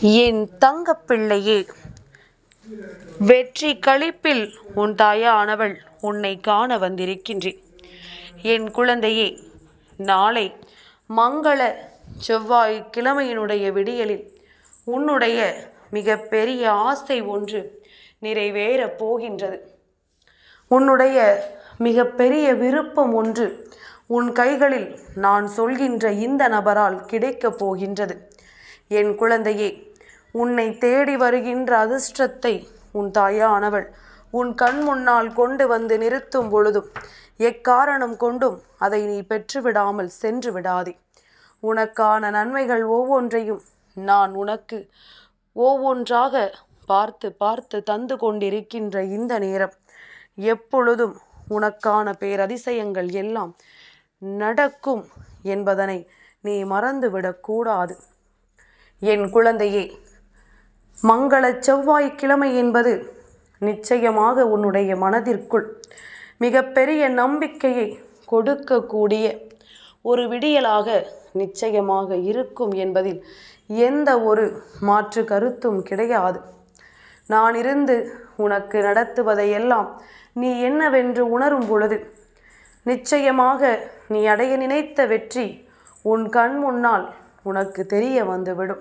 என் தங்கப்பிள்ளையே வெற்றி களிப்பில் உன் தாயானவள் உன்னை காண வந்திருக்கின்றேன். என் குழந்தையே நாளை மங்கள செவ்வாய் கிழமையினுடைய விடியலில் உன்னுடைய மிகப்பெரிய ஆசை ஒன்று நிறைவேறப் போகின்றது. உன்னுடைய மிகப்பெரிய விருப்பம் ஒன்று உன் கைகளில் நான் சொல்கின்ற இந்த நபரால் கிடைக்கப் போகின்றது. என் குழந்தையே உன்னை தேடி வருகின்ற அதிர்ஷ்டத்தை உன் தாயானவள் உன் கண் முன்னால் கொண்டு வந்து நிறுத்தும் பொழுதும் எக்காரணம் கொண்டும் அதை நீ பெற்றுவிடாமல் சென்று விடாதே. உனக்கான நன்மைகள் ஒவ்வொன்றையும் நான் உனக்கு ஒவ்வொன்றாக பார்த்து பார்த்து தந்து கொண்டிருக்கின்ற இந்த நேரம் எப்பொழுதும் உனக்கான பேரதிசயங்கள் எல்லாம் நடக்கும் என்பதனை நீ மறந்துவிடக்கூடாது என் குழந்தையே மங்கள செவ்வாய்க்கிழமை என்பது நிச்சயமாக உன்னுடைய மனதிற்குள் மிகப்பெரிய நம்பிக்கையை கொடுக்கக்கூடிய ஒரு விடியலாக நிச்சயமாக இருக்கும் என்பதில் எந்த ஒரு மாற்று கருத்தும் கிடையாது. நான் இருந்து உனக்கு நடத்துவதையெல்லாம் நீ என்னவென்று உணரும் பொழுது நிச்சயமாக நீ அடைய நினைத்த வெற்றி உன் கண் முன்னால் உனக்கு தெரிய வந்துவிடும்.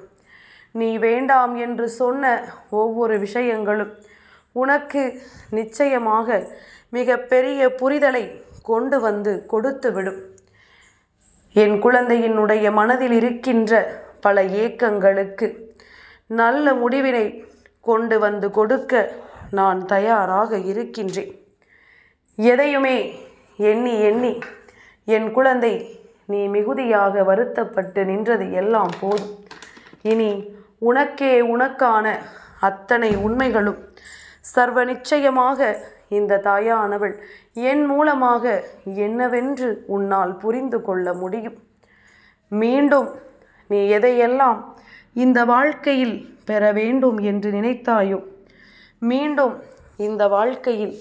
நீ வேண்டாம் என்று சொன்ன ஒவ்வொரு விஷயங்களும் உனக்கு நிச்சயமாக மிக பெரிய புரிதலை கொண்டு வந்து கொடுத்துவிடும். என் குழந்தையினுடைய மனதில் இருக்கின்ற பல ஏக்கங்களுக்கு நல்ல முடிவினை கொண்டு வந்து கொடுக்க நான் தயாராக இருக்கின்றேன். எதையுமே எண்ணி எண்ணி என் குழந்தை நீ மிகுதியாக வருத்தப்பட்டு நின்றது எல்லாம் போதும். இனி உனக்கே உனக்கான அத்தனை உண்மைகளும். சர்வ நிச்சயமாக இந்த தாயானவள் என் மூலமாக என்னவென்று உன்னால் புரிந்து கொள்ள முடியும். மீண்டும் நீ எதையெல்லாம் இந்த வாழ்க்கையில் பெற வேண்டும் என்று நினைத்தாயோ மீண்டும் இந்த வாழ்க்கையில்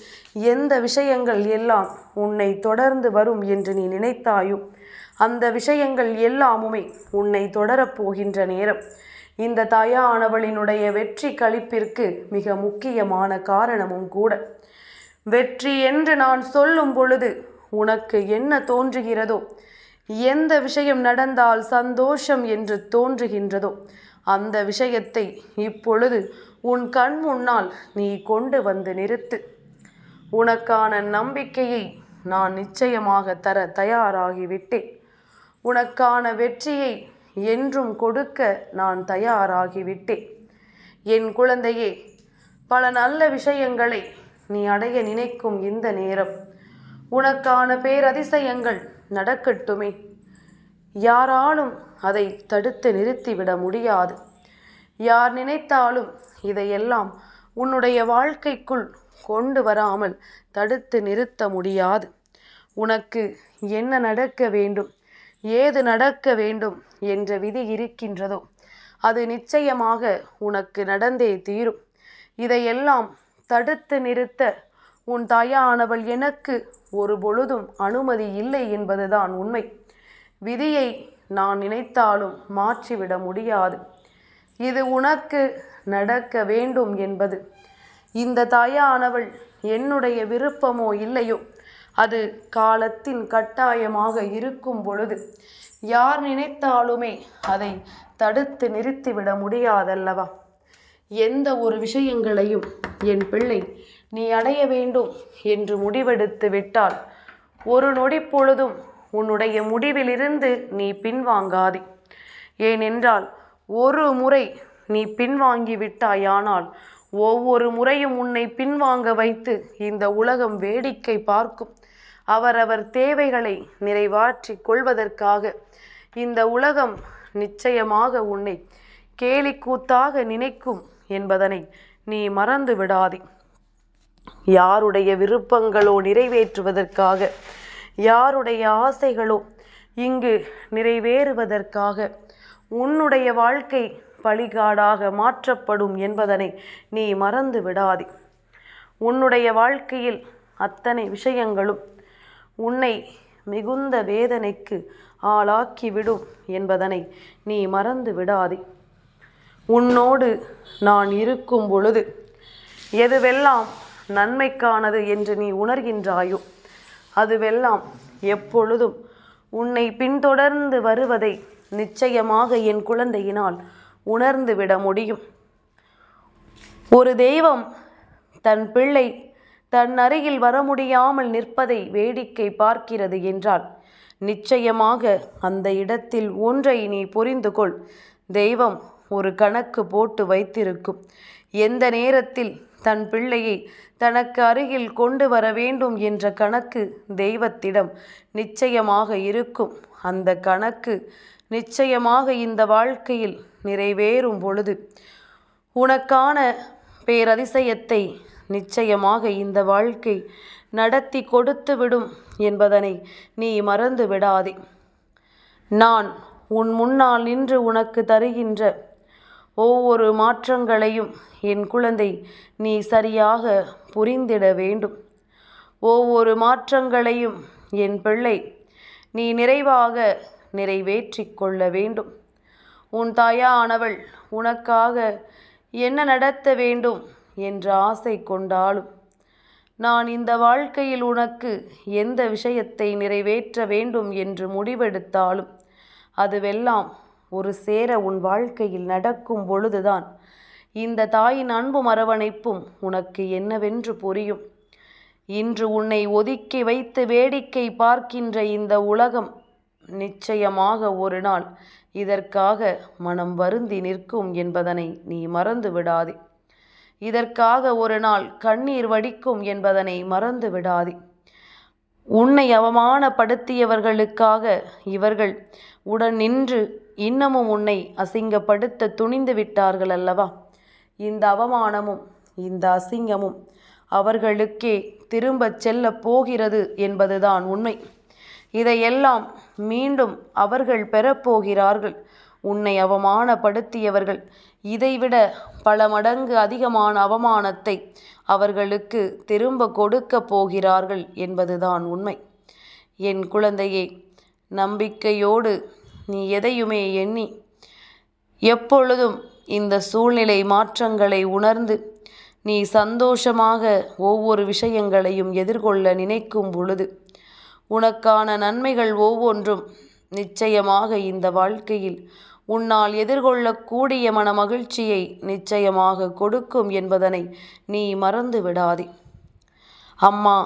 எந்த விஷயங்கள் எல்லாம் உன்னை தொடர்ந்து வரும் என்று நீ நினைத்தாயோ அந்த விஷயங்கள் எல்லாமுமே உன்னை தொடரப்போகின்ற நேரம். இந்த தாயானவளினுடைய வெற்றி களிப்பிற்கு மிக முக்கியமான காரணமும் கூட. வெற்றி என்று நான் சொல்லும் பொழுது உனக்கு என்ன தோன்றுகிறதோ? எந்த விஷயம் நடந்தால் சந்தோஷம் என்று தோன்றுகின்றதோ? அந்த விஷயத்தை இப்பொழுது உன் கண் முன்னால் நீ கொண்டு வந்து நிறுத்து. உனக்கான நம்பிக்கையை நான் நிச்சயமாக தர தயாராகிவிட்டேன். உனக்கான வெற்றியை என்றும் கொடுக்க நான் தயாராகிவிட்டேன். என் குழந்தையே பல நல்ல விஷயங்களை நீ அடைய நினைக்கும் இந்த நேரம். உனக்கான பேரதிசயங்கள் நடக்கட்டுமே. யாராலும் அதை தடுத்து நிறுத்திவிட முடியாது. யார் நினைத்தாலும் இதையெல்லாம் உன்னுடைய வாழ்க்கைக்குள் கொண்டு வராமல் தடுத்து நிறுத்த முடியாது. உனக்கு என்ன நடக்க வேண்டும்? ஏது நடக்க வேண்டும் என்ற விதி இருக்கின்றதோ அது நிச்சயமாக உனக்கு நடந்தே தீரும். இதையெல்லாம் தடுத்து நிறுத்த உன் தாயானவள் எனக்கு ஒரு பொழுதும் அனுமதி இல்லை என்பதுதான் உண்மை. விதியை நான் நினைத்தாலும் மாற்றிவிட முடியாது. இது உனக்கு நடக்க வேண்டும் என்பது. இந்த தாயானவள் என்னுடைய விருப்பமோ இல்லையோ அது காலத்தின் கட்டாயமாக இருக்கும் பொழுது. யார் நினைத்தாலுமே அதை தடுத்து நிறுத்திவிட முடியாதல்லவா? எந்த ஒரு விஷயங்களையும் என் பிள்ளை நீ அடைய வேண்டும் என்று முடிவெடுத்து விட்டால் ஒரு நொடி பொழுதும் உன்னுடைய முடிவிலிருந்து நீ பின்வாங்காதே. ஏனென்றால் ஒரு முறை நீ பின்வாங்கி விட்டாயானால் ஒவ்வொரு முறையும் உன்னை பின்வாங்க வைத்து இந்த உலகம் வேடிக்கை பார்க்கும். அவரவர் தேவைகளை நிறைவாற்றி கொள்வதற்காக. இந்த உலகம் நிச்சயமாக உன்னை கேலிக்கூத்தாக நினைக்கும் என்பதனை நீ மறந்து விடாதே. யாருடைய விருப்பங்களோ நிறைவேற்றுவதற்காக யாருடைய ஆசைகளோ இங்கு நிறைவேறுவதற்காக உன்னுடைய வாழ்க்கை பழிகாடாக மாற்றப்படும் என்பதனை நீ மறந்து விடாதே. உன்னுடைய வாழ்க்கையில் அத்தனை விஷயங்களும் உன்னை மிகுந்த வேதனைக்கு ஆளாக்கிவிடும் என்பதனை நீ மறந்து விடாதே. உன்னோடு நான் இருக்கும் பொழுது எதுவெல்லாம் நன்மைக்கானது என்று நீ உணர்கின்றாயோ அதுவெல்லாம் எப்பொழுதும் உன்னை பின்தொடர்ந்து வருவதை நிச்சயமாக என் குழந்தையினால் உணர்ந்து விட முடியும். ஒரு தெய்வம் தன் பிள்ளை தன் அருகில் வர முடியாமல் நிற்பதை வேடிக்கை பார்க்கிறது என்றால் நிச்சயமாக அந்த இடத்தில் ஒன்றை நீ புரிந்து கொள். தெய்வம் ஒரு கணக்கு போட்டு வைத்திருக்கும். எந்த நேரத்தில் தன் பிள்ளையை தனக்கு அருகில் கொண்டு வர வேண்டும் என்ற கணக்கு தெய்வத்திடம் நிச்சயமாக இருக்கும். அந்த கணக்கு நிச்சயமாக இந்த வாழ்க்கையில் நிறைவேறும் பொழுது உனக்கான பேரதிசயத்தை நிச்சயமாக இந்த வாழ்க்கை நடத்தி கொடுத்து விடும் என்பதனை நீ மறந்து விடாதே. நான் உன் முன்னால் நின்று உனக்கு தருகின்ற ஒவ்வொரு மாற்றங்களையும் என் குழந்தை நீ சரியாக புரிந்திட வேண்டும். ஒவ்வொரு மாற்றங்களையும் என் பிள்ளை நீ நிறைவாக நிறைவேற்றிக் கொள்ள வேண்டும். உன் தாயானவள் உனக்காக என்ன நடத்த வேண்டும்? என்ற ஆசை கொண்டாலும் நான் இந்த வாழ்க்கையில் உனக்கு எந்த விஷயத்தை நிறைவேற்ற வேண்டும் என்று முடிவெடுத்தாலும் அதுவெல்லாம் ஒரு சேர உன் வாழ்க்கையில் நடக்கும் பொழுதுதான். இந்த தாயின் அன்பும் அரவணைப்பும் உனக்கு என்னவென்று புரியும். இன்று உன்னை ஒதுக்கி வைத்து வேடிக்கை பார்க்கின்ற இந்த உலகம் நிச்சயமாக ஒரு நாள் இதற்காக மனம் வருந்தி நிற்கும் என்பதனை நீ மறந்து விடாதே இதற்காக ஒரு நாள் கண்ணீர் வடிக்கும் என்பதனை மறந்து விடாதே. உன்னை அவமானப்படுத்தியவர்களுக்காக இவர்கள் உடன் நின்று இன்னமும் உன்னை அசிங்கப்படுத்த துணிந்து விட்டார்கள் அல்லவா? இந்த அவமானமும் இந்த அசிங்கமும் அவர்களுக்கே திரும்பச் செல்லப் போகிறது என்பதுதான் உண்மை. இதையெல்லாம் மீண்டும் அவர்கள் பெறப்போகிறார்கள் உன்னை அவமானப்படுத்தியவர்கள். இதைவிட பல மடங்கு அதிகமான அவமானத்தை அவர்களுக்கு திரும்ப கொடுக்கப் போகிறார்கள் என்பதுதான் உண்மை. என் குழந்தையே நம்பிக்கையோடு நீ எதையுமே எண்ணி எப்பொழுதும் இந்த சூழ்நிலை மாற்றங்களை உணர்ந்து நீ சந்தோஷமாக ஒவ்வொரு விஷயங்களையும் எதிர்கொள்ள நினைக்கும் பொழுது உனக்கான நன்மைகள் ஒவ்வொன்றும் நிச்சயமாக இந்த வாழ்க்கையில் உன்னால் எதிர்கொள்ளக்கூடிய மன மகிழ்ச்சியை நிச்சயமாக கொடுக்கும் என்பதனை நீ மறந்து விடாதே அம்மா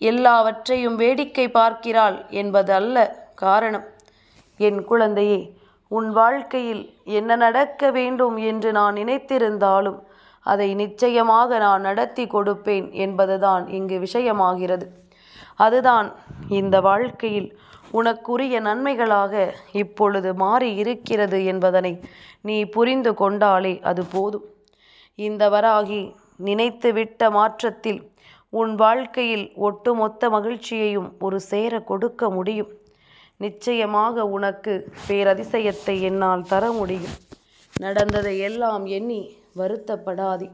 எல்லாவற்றையும் வேடிக்கை பார்க்கிறாள் என்பது அல்ல காரணம். என் குழந்தையே உன் வாழ்க்கையில் என்ன நடக்க வேண்டும் என்று நான் நினைத்திருந்தாலும் அதை நிச்சயமாக நான் நடத்தி கொடுப்பேன் என்பதுதான் இங்கு விஷயமாகிறது. அதுதான் இந்த வாழ்க்கையில் உனக்குரிய நன்மைகளாக இப்பொழுது மாறி இருக்கிறது என்பதனை நீ புரிந்து கொண்டாலே அது போதும். இந்த வராகி நினைத்துவிட்ட மாற்றத்தில் உன் வாழ்க்கையில் ஒட்டுமொத்த மகிழ்ச்சியையும் ஒரு சேர கொடுக்க முடியும். நிச்சயமாக உனக்கு பேரதிசயத்தை என்னால் தர முடியும். நடந்ததை எல்லாம் எண்ணி வருத்தப்படாதே.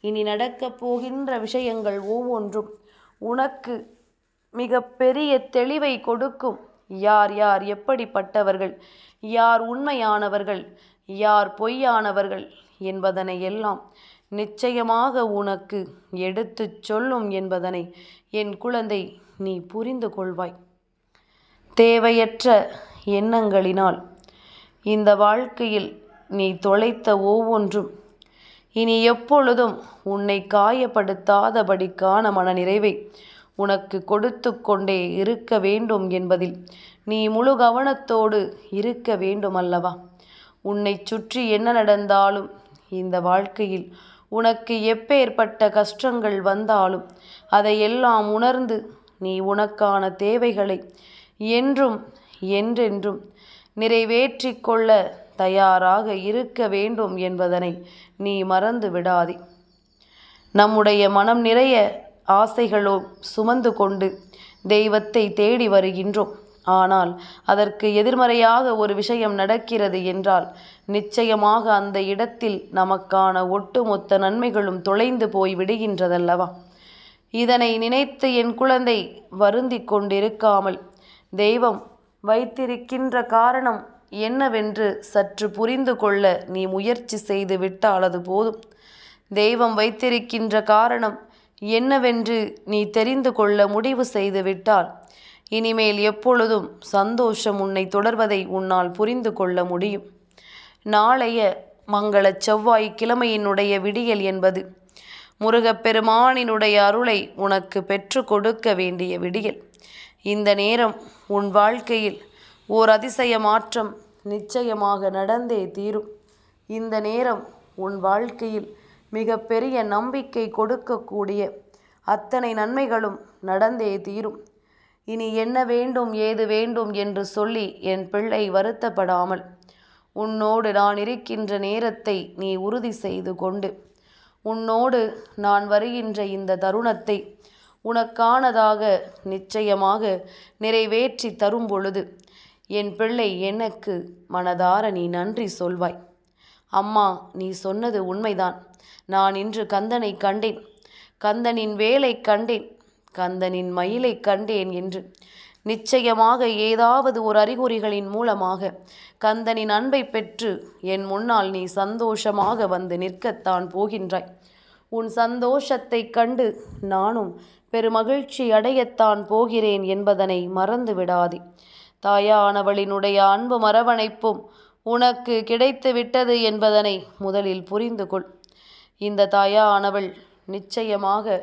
இனி நடக்கப் போகின்ற விஷயங்கள் ஒவ்வொன்றும் உனக்கு மிக பெரிய தெளிவை கொடுக்கும். யார் யார் எப்படிப்பட்டவர்கள்? யார் உண்மையானவர்கள்? யார் பொய்யானவர்கள் என்பதனை எல்லாம் நிச்சயமாக உனக்கு எடுத்துச் சொல்லும் என்பதனை என் குழந்தை நீ புரிந்து கொள்வாய். தேவையற்ற எண்ணங்களினால் இந்த வாழ்க்கையில் நீ தொலைத்த ஒவ்வொன்றும் இனி எப்பொழுதும் உன்னை காயப்படுத்தாதபடிக்கான மனநிறைவை உனக்கு கொடுத்து கொண்டே இருக்க வேண்டும் என்பதில். நீ முழு கவனத்தோடு இருக்க வேண்டும் அல்லவா? உன்னை சுற்றி என்ன நடந்தாலும் இந்த வாழ்க்கையில் உனக்கு எப்பேற்பட்ட கஷ்டங்கள் வந்தாலும் அதையெல்லாம் உணர்ந்து நீ உனக்கான தேவைகளை என்றும் என்றென்றும் நிறைவேற்றி கொள்ள தயாராக இருக்க வேண்டும் என்பதனை நீ மறந்து விடாதே. நம்முடைய மனம் நிறைய ஆசைகளோ சுமந்து கொண்டு தெய்வத்தை தேடி வருகின்றோம். ஆனால் அதற்கு எதிர்மறையாக ஒரு விஷயம் நடக்கிறது என்றால் நிச்சயமாக அந்த இடத்தில் நமக்கான ஒட்டுமொத்த நன்மைகளும் தொலைந்து போய் விடுகின்றதல்லவா? இதனை நினைத்து என் குழந்தை வருந்தி கொண்டிருக்காமல் தெய்வம் வைத்திருக்கின்ற காரணம் என்னவென்று சற்று புரிந்து கொள்ள நீ முயற்சி செய்து விட்டால் அது போதும். தெய்வம் வைத்திருக்கின்ற காரணம் என்னவென்று நீ தெரிந்து கொள்ள முடிவு செய்து விட்டால் இனிமேல் எப்பொழுதும் சந்தோஷம் உன்னை தொடர்வதை உன்னால் புரிந்து கொள்ள முடியும். நாளைய மங்கள செவ்வாய் கிழமையினுடைய விடியல் என்பது முருகப்பெருமானினுடைய அருளை உனக்கு பெற்று கொடுக்க வேண்டிய விடியல். இந்த நேரம் உன் வாழ்க்கையில் ஓர் அதிசய மாற்றம் நிச்சயமாக நடந்தே தீரும். இந்த நேரம் உன் வாழ்க்கையில் மிகப்பெரிய நம்பிக்கை கொடுக்கக்கூடிய அத்தனை நன்மைகளும் நடந்தே தீரும். இனி என்ன வேண்டும் ஏது வேண்டும் என்று சொல்லி என் பிள்ளை வருத்தப்படாமல் உன்னோடு நான் இருக்கின்ற நேரத்தை நீ உறுதி செய்து கொண்டு உன்னோடு நான் வருகின்ற இந்த தருணத்தை உனக்கானதாக நிச்சயமாக நிறைவேற்றி தரும் பொழுது என் பிள்ளை எனக்கு மனதார நீ நன்றி சொல்வாய். அம்மா நீ சொன்னது உண்மைதான். நான் இன்று கந்தனை கண்டேன். கந்தனின் வேலை கண்டேன். கந்தனின் மயிலை கண்டேன் என்று. நிச்சயமாக ஏதாவது ஒரு அறிகுறிகளின் மூலமாக. கந்தனின் அன்பை பெற்று என் முன்னால் நீ சந்தோஷமாக வந்து நிற்கத்தான் போகின்றாய். உன் சந்தோஷத்தை கண்டு நானும் பெருமகிழ்ச்சி அடையத்தான் போகிறேன் என்பதனை மறந்து விடாதே தாயானவளினுடைய அன்பு மரவணைப்பும் உனக்கு கிடைத்து விட்டது என்பதனை முதலில் புரிந்து கொள் இந்த தாயானவள் நிச்சயமாக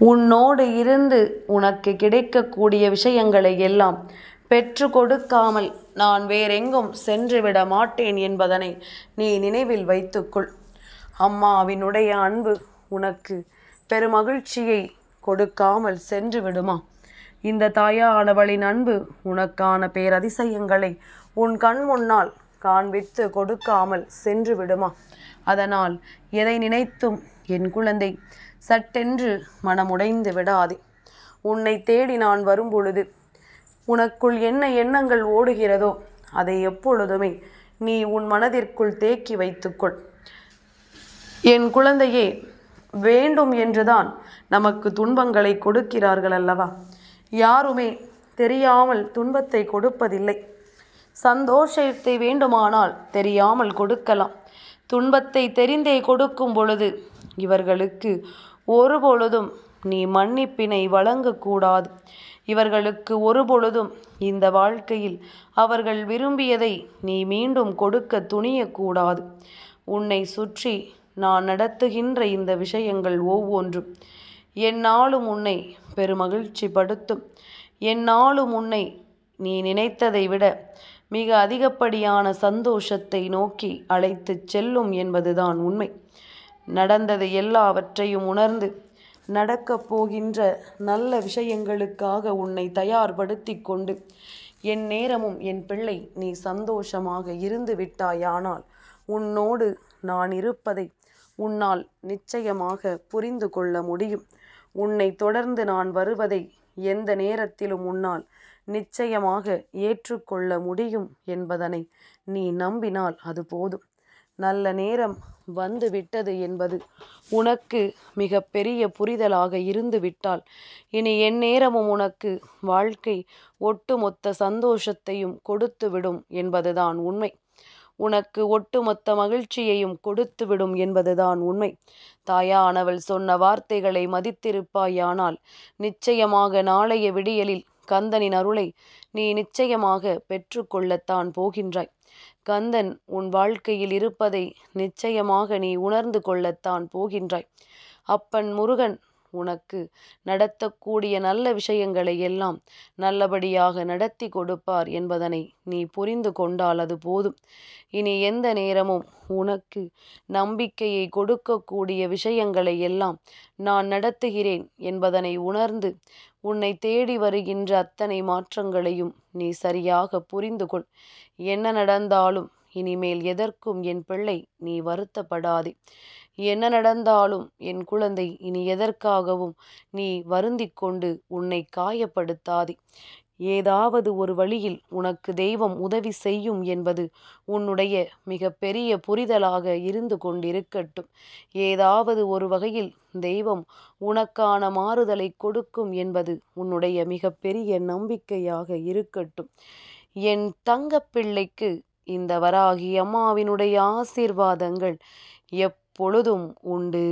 உன்னோடு இருந்து உனக்கு கிடைக்கக்கூடிய விஷயங்களை எல்லாம் பெற்று கொடுக்காமல் நான் வேறெங்கும் சென்றுவிட மாட்டேன் என்பதனை நீ நினைவில் வைத்துக்கொள். அம்மாவினுடைய அன்பு உனக்கு பெருமகிழ்ச்சியை கொடுக்காமல் சென்று விடுமா? இந்த தாயானவளின் அன்பு உனக்கான பேரதிசயங்களை உன் கண் முன்னால் காண்பித்து கொடுக்காமல் சென்று விடுமா? அதனால் எதை நினைத்தும் என் குழந்தை சட்டென்று மனமுடைந்து விடாதே. உன்னை தேடி நான் வரும்பொழுது உனக்குள் என்ன எண்ணங்கள் ஓடுகிறதோ அதை எப்பொழுதுமே நீ உன் மனதிற்குள் தேக்கி வைத்துக்கொள். என் குழந்தையே வேண்டும் என்றுதான் நமக்கு துன்பங்களை கொடுக்கிறார்கள் அல்லவா யாருமே தெரியாமல் துன்பத்தை கொடுப்பதில்லை. சந்தோஷத்தை வேண்டுமானால் தெரியாமல் கொடுக்கலாம். துன்பத்தை தெரிந்தே கொடுக்கும் பொழுது இவர்களுக்கு ஒருபொழுதும் நீ மன்னிப்பினை வழங்கக்கூடாது. இவர்களுக்கு ஒருபொழுதும் இந்த வாழ்க்கையில் அவர்கள் விரும்பியதை நீ மீண்டும் கொடுக்க துணியக்கூடாது. உன்னை சுற்றி நான் நடத்துகின்ற இந்த விஷயங்கள் ஒவ்வொன்றும். என்னாலும் உன்னை பெருமகிழ்ச்சி படுத்தும். என்னாலும் உன்னை நீ நினைத்ததை விட மிக அதிகப்படியான சந்தோஷத்தை நோக்கி அழைத்துச் செல்லும் என்பதுதான் உண்மை. நடந்தது எல்லாவற்றையும் உணர்ந்து நடக்கப் போகின்ற நல்ல விஷயங்களுக்காக உன்னை தயார்படுத்தி கொண்டு என் நேரமும் என் பிள்ளை நீ சந்தோஷமாக இருந்து விட்டாயானால் உன்னோடு நான் இருப்பதை உன்னால் நிச்சயமாக புரிந்து கொள்ள முடியும். உன்னை தொடர்ந்து நான் வருவதை எந்த நேரத்திலும் உன்னால் நிச்சயமாக ஏற்றுக்கொள்ள முடியும் என்பதனை நீ நம்பினால் அது போதும். நல்ல நேரம் வந்து விட்டது என்பது உனக்கு மிக பெரிய புரிதலாக இருந்து விட்டால் இனி எந்நேரமும் உனக்கு வாழ்க்கை ஒட்டுமொத்த சந்தோஷத்தையும் கொடுத்துவிடும் என்பதுதான் உண்மை. உனக்கு ஒட்டுமொத்த மகிழ்ச்சியையும் கொடுத்துவிடும் என்பதுதான் உண்மை. தாயானவள் சொன்ன வார்த்தைகளை மதித்திருப்பாயானால் நிச்சயமாக நாளைய விடியலில் கந்தனின் அருளை நீ நிச்சயமாக பெற்றுக்கொள்ளத்தான் போகின்றாய். கந்தன் உன் வாழ்க்கையில் இருப்பதை நிச்சயமாக நீ உணர்ந்து கொள்ளத்தான் போகின்றாய். அப்பன் முருகன் உனக்கு நடத்தக்கூடிய நல்ல விஷயங்களை எல்லாம் நல்லபடியாக நடத்தி கொடுப்பார் என்பதனை நீ புரிந்து கொண்டால் அது போதும். இனி எந்த நேரமும் உனக்கு நம்பிக்கையை கொடுக்கக்கூடிய விஷயங்களை எல்லாம் நான் நடத்துகிறேன் என்பதனை உணர்ந்து உன்னை தேடி வருகின்ற அத்தனை மாற்றங்களையும் நீ சரியாக புரிந்து கொள். என்ன நடந்தாலும் இனிமேல் எதற்கும் என் பிள்ளை நீ வருத்தப்படாதே. என்ன நடந்தாலும் என் குழந்தை இனி எதற்காகவும் நீ வருந்திக் கொண்டு உன்னை காயப்படுத்தாதே. ஏதாவது ஒரு வழியில் உனக்கு தெய்வம் உதவி செய்யும் என்பது உன்னுடைய மிக பெரிய புரிதலாக இருந்து கொண்டிருக்கட்டும். ஏதாவது ஒரு வகையில் தெய்வம் உனக்கான மாறுதலை கொடுக்கும் என்பது உன்னுடைய மிக பெரிய நம்பிக்கையாக இருக்கட்டும். என் தங்கப்பிள்ளைக்கு இந்த வராகி அம்மாவினுடைய ஆசீர்வாதங்கள் எப் எப்பொழுதும் உண்டு.